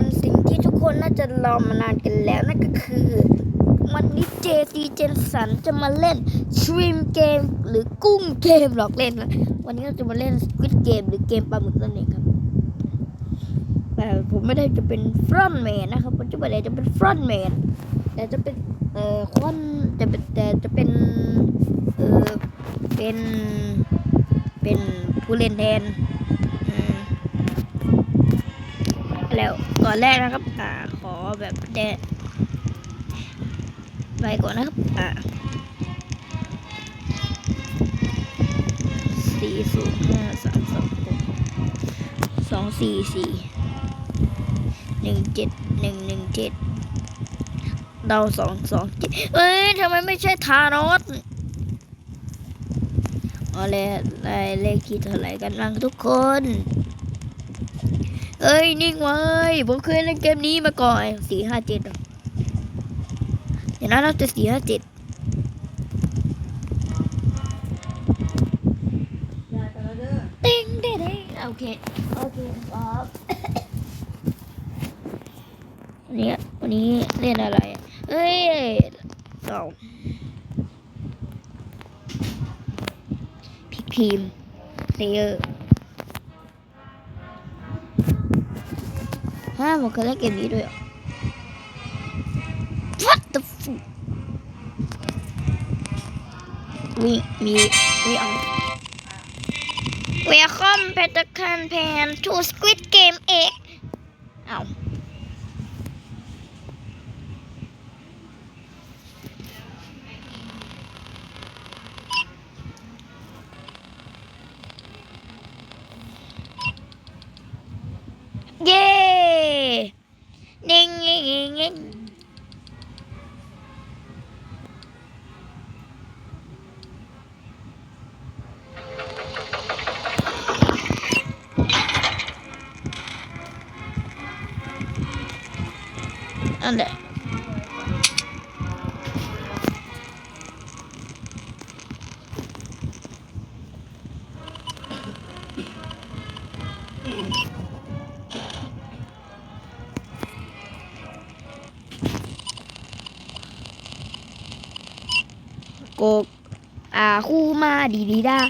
นสิ่งที่ทุกคนน่าจะรอมานานกันแล้วนั่นก็คือ วันนี้เจซีเจนสันจะมาเล่นช r ีมเกมหรือกุ้งเกมหลอกเล่นนะวันนี้เราจะมาเล่นสควิ d เกมหรือเกมปลาหมึกนั่นเองครับแต่ผมไม่ได้จะเป็นฟรอนแมนนะครับผมจะไม่ได้จะเป็นฟรอนแมนแต่จะเป็นเอ่อคนจะเป็นแต่จะเป็นเอ่อเป็นเป็นผู้เล่นแทน แล้วก่อนแรกนะครับ อ่า ขอแบบแดดไปก่อนนะครับ อ่าสี่ศูนย์ห้าสามสองหกสองสี่สี่หนึ่งเจ็ดหนึ่งหนึ่งเจ็ดเดาสองสองเจ็ดเอ้ยทำไมไม่ใช่ทานอสเอาเลยได้เลขที่เท่าไหร่กันบ้างทุกคน เอ้ย นิ่งไว้ ผมเคยเล่นเกมนี้มาก่อนสี่ห้าเจ็ดเดี๋ยวนะเราจะสี่ห้าเจ็ดเด้งเด้งเด้โอเค โอเคครับวันนี้วันนี้เล่นอะไรเอ้ยเราพิกพีมเพลเยอร์ 하나 What the We we we are. Welcome to campaign to Squid Game X. อันเดะโกกอาคู่มาดีดีดา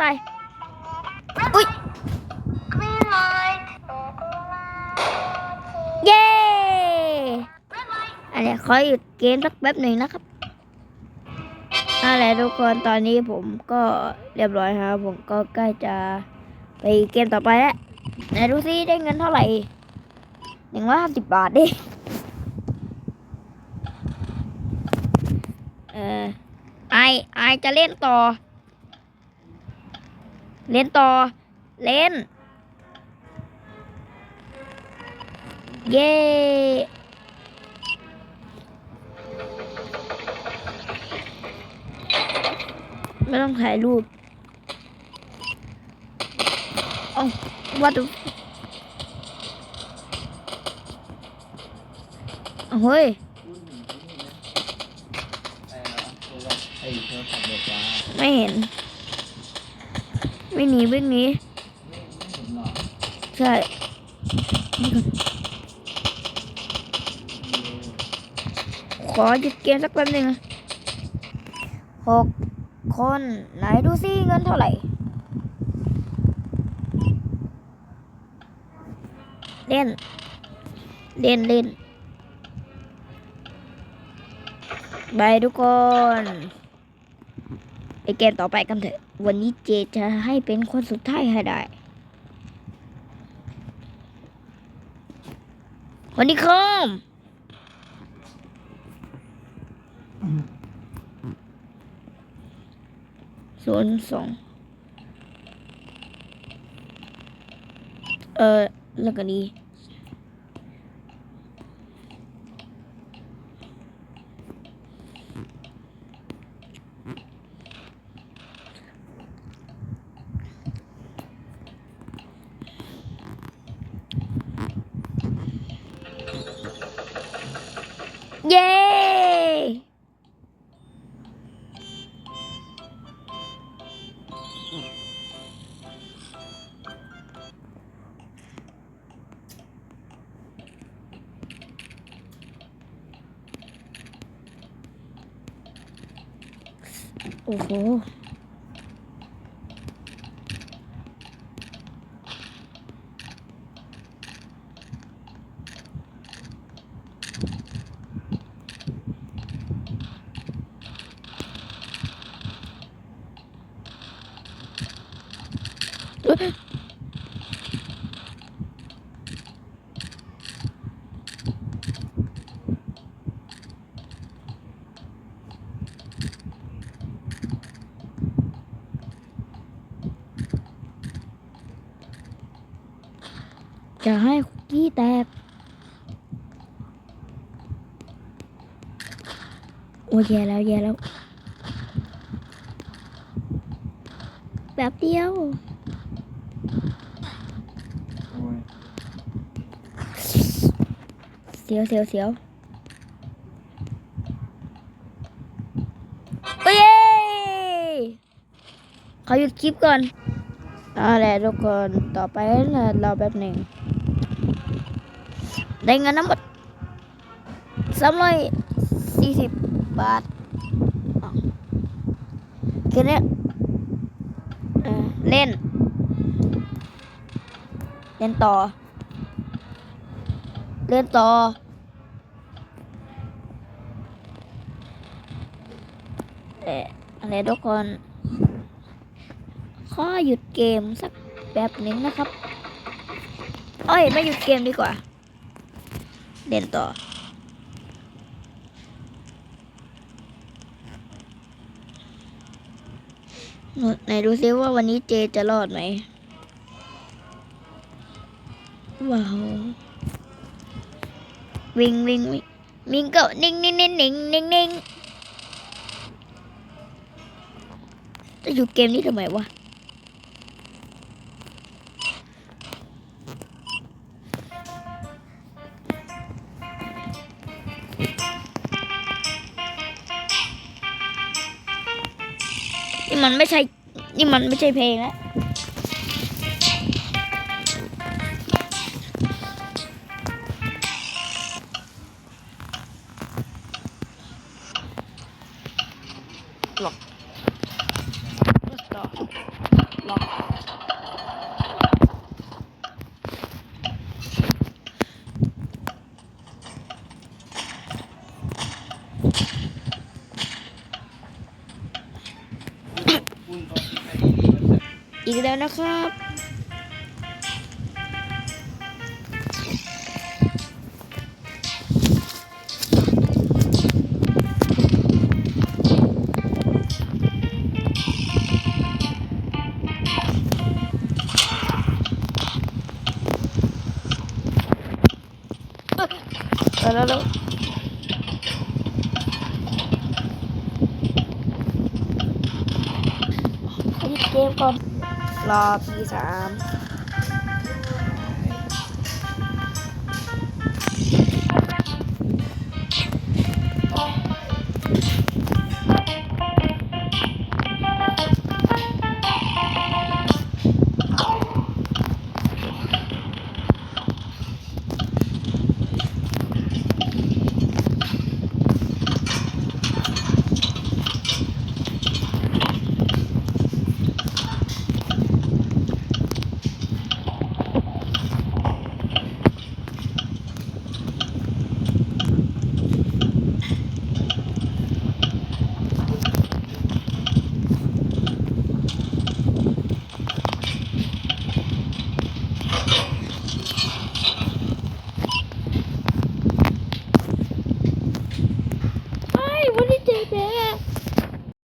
ตายอุ้ย Green light. เย้ Red light. อันนี้ขอหยุดเกมสักแป๊บหนึ่งนะครับอะไรทุกคนตอนนี้ผมก็เรียบร้อยครับ ผมก็ใกล้จะไปเกมต่อไปแล้วไหนดูซิได้เงินเท่าไหร่หนึ่งร้อยห้าสิบบาทดิเออไอไอจะเล่นต่อ เล่นต่อ เล่น เย้ไม่ต้องถ่ายรูปเอ้าวัดเฮ้ยไม่เห็น ไม่หนีไม่หนีใช่ขอหยุดเกมสักแป๊บหนึ่งหกคนไหนดูซิเงินเท่าไหร่ เล่น เล่นเล่นบายทุกคน ไปเกมต่อไปกันเถอะ วันนี้เจจะให้เป็นคนสุดท้ายให้ได้วันนี้คอมศูนย์สองเออแล้วก็นี้ โอ้โหจะให้คุกกี้แตก โอ้ยแย่แล้วแย่แล้วแบบเดียวเสียวเสียวเสียวโอ้ยเขอหยุดคลิปก่อนเอาแหละทุกคน ต่อไปนะรอแป๊บหนึ่ง ได้เงินทั้งหมดสามร้อยสี่สิบบาทอ้าวแค่นี้เออเล่น เล่นต่อ เล่นต่อ เอ่ออะไรทุกคนขอหยุดเกมสักแป๊บหนึ่งนะครับ เอ้ย ไม่หยุดเกมดีกว่า เล่นต่อ ไหนดูซิว่าวันนี้เจจะรอดไหม ว้าว วิ่งวิ่งวิ่งวิ่งก็นิ่งนิ่งนิ่งนิ่งนิ่งนิ่งจะหยุดเกมนี้ทำไมวะ ไม่ใช่ นี่มันไม่ใช่เพลงแล้ว อีกแล้ว รอพี่สาม